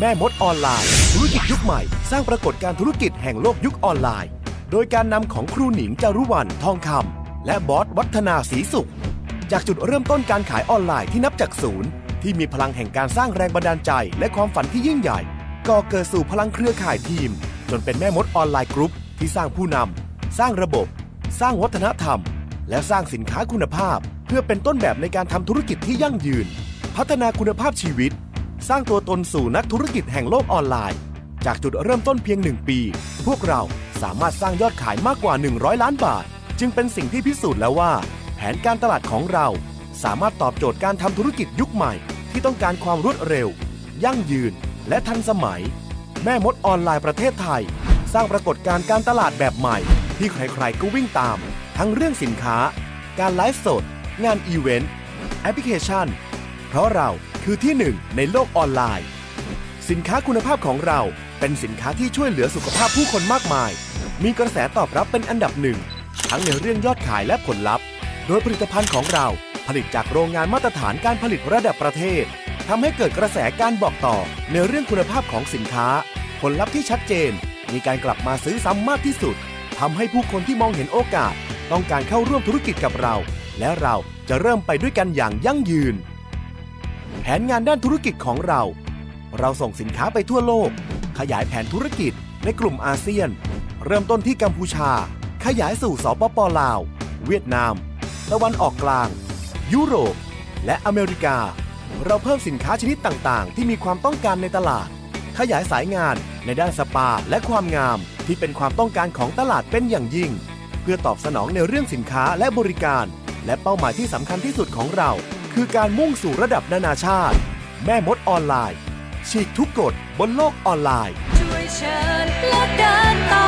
แม่มดออนไลน์ ธุรกิจยุคใหม่ สร้างปรากฏการณ์ธุรกิจแห่งโลกยุคออนไลน์ โดยการนำของครูหนิงจารุวรรณทองคำและบอสวัฒนาศรีสุข จากจุดเริ่มต้นการขายออนไลน์ที่นับจากศูนย์ ที่มีพลังแห่งการสร้างแรงบันดาลใจ และความฝันที่ยิ่งใหญ่ก่อเกิดสู่พลังเครือข่ายทีม จนเป็นแม่มดออนไลน์กรุ๊ปที่สร้างผู้นำสร้างระบบ สร้างวัฒนธรรม และสร้างสินค้าคุณภาพ เพื่อเป็นต้นแบบในการทำธุรกิจที่ยั่งยืน พัฒนาคุณภาพชีวิต สร้างตัวตนสู่นักธุรกิจแห่งโลกออนไลน์ จากจุดเริ่มต้นเพียงหนึ่งปี พวกเราสามารถสร้างยอดขายมากกว่า 100 ล้านบาท จึงเป็นสิ่งที่พิสูจน์แล้วว่า แผนการตลาดของเรา สามารถตอบโจทย์การทำธุรกิจยุคใหม่ ที่ต้องการความรวดเร็ว ยั่งยืน และทันสมัย แม่มดออนไลน์ประเทศไทย สร้างปรากฏการณ์การตลาดแบบใหม่ ที่ใครๆก็วิ่งตาม ทั้งเรื่องสินค้า การไลฟ์สด งานอีเวนต์แอปพลิเคชัน เพราะเรา คือที่หนึ่งในโลกออนไลน์ สินค้าคุณภาพของเราเป็นสินค้าที่ช่วยเหลือสุขภาพผู้คนมากมาย มีกระแสตอบรับเป็นอันดับหนึ่ง ทั้งในเรื่องยอดขายและผลลัพธ์ โดยผลิตภัณฑ์ของเราผลิตจากโรงงานมาตรฐานการผลิตระดับประเทศทำให้เกิดกระแสการบอกต่อในเรื่องคุณภาพของสินค้า ผลลัพธ์ที่ชัดเจน มีการกลับมาซื้อซ้ำมากที่สุดทำให้ผู้คนที่มองเห็นโอกาส ต้องการเข้าร่วมธุรกิจกับเรา และเราจะเริ่มไปด้วยกันอย่างยั่งยืน ผนงานด้านธุรกิจของเรา เราส่งสินค้าไปทั่วโลก ขยายแผนธุรกิจในกลุ่มอาเซียน เริ่มต้นที่กัมพูชา ขยายสู่สปปลาว เวียดนาม ตะวันออกกลาง ยุโรป และอเมริกา เราเพิ่มสินค้าชนิดต่างๆ ที่มีความต้องการในตลาด ขยายสายงานในด้านสปาและความงามที่เป็นความต้องการของตลาดเป็นอย่างยิ่ง เพื่อตอบสนองในเรื่องสินค้าและบริการ และเป้าหมายที่สำคัญที่สุดของเรา คือการมุ่งสู่ระดับนานาชาติ แม่มดออนไลน์ ฉีกทุกกฎบนโลกออนไลน์ ช่วยเชิญและเดินต่อ